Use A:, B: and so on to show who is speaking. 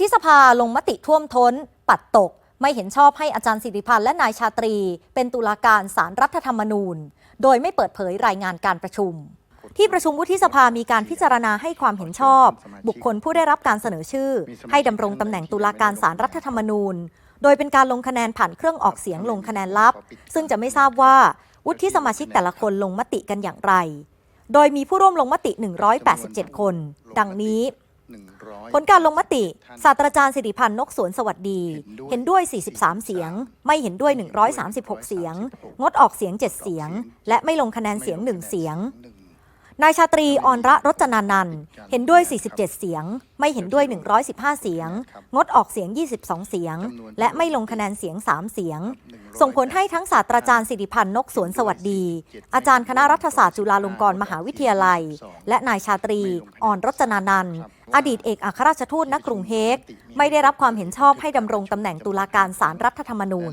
A: ฒิสภาลงมติท่วมท้น ปัดตก ไม่เห็นชอบให้อาจารย์สิริพันธ์และนายชาตรี เป็นตุลาการศารรัฐธรรมนูญ โดยไม่เปิดเผยรายงานการประชุม ที่ประชุมวุฒิสภามีการพิจารณาให้ความเห็นชอบ บุคคลผู้ได้รับการเสนอชื่อ ให้ดำรงตำแหน่งตุลาการศารรัฐธรรมนูญ โดยเป็นการลงคะแนนผ่านเครื่องออกเสียงลงคะแนนลับ ซึ่งจะไม่ทราบว่าวุฒิสมาชิกแต่ละคนลงมติกันอย่างไร โดยมีผู้ร่วมลงมติ 187 คน ดังนี้ ผลการลงมติ ศาสตราจารย์สิริพันธ์นกสวนสวัสดี เห็นด้วย 43 เสียง ไม่เห็นด้วย 136 เสียง งดออกเสียง 7 เสียง และไม่ลงคะแนนเสียง 1 เสียง นายชาตรีออนระรจนานันท์เห็นด้วย 47 เสียง ไม่เห็นด้วย 115 เสียง งดออกเสียง 22 เสียง และไม่ลงคะแนนเสียง 3 เสียง ส่งผลให้ทั้งศาสตราจารย์สิริพันธ์นกสวนสวัสดี อาจารย์คณะรัฐศาสตร์จุฬาลงกรณ์มหาวิทยาลัย และนายชาตรีออนรจนานันท์อดีตเอกอัครราชทูตณกรุงเฮกไม่ได้รับความเห็นชอบให้ดำรงตำแหน่งตุลาการศาลรรัฐธรรมนูญ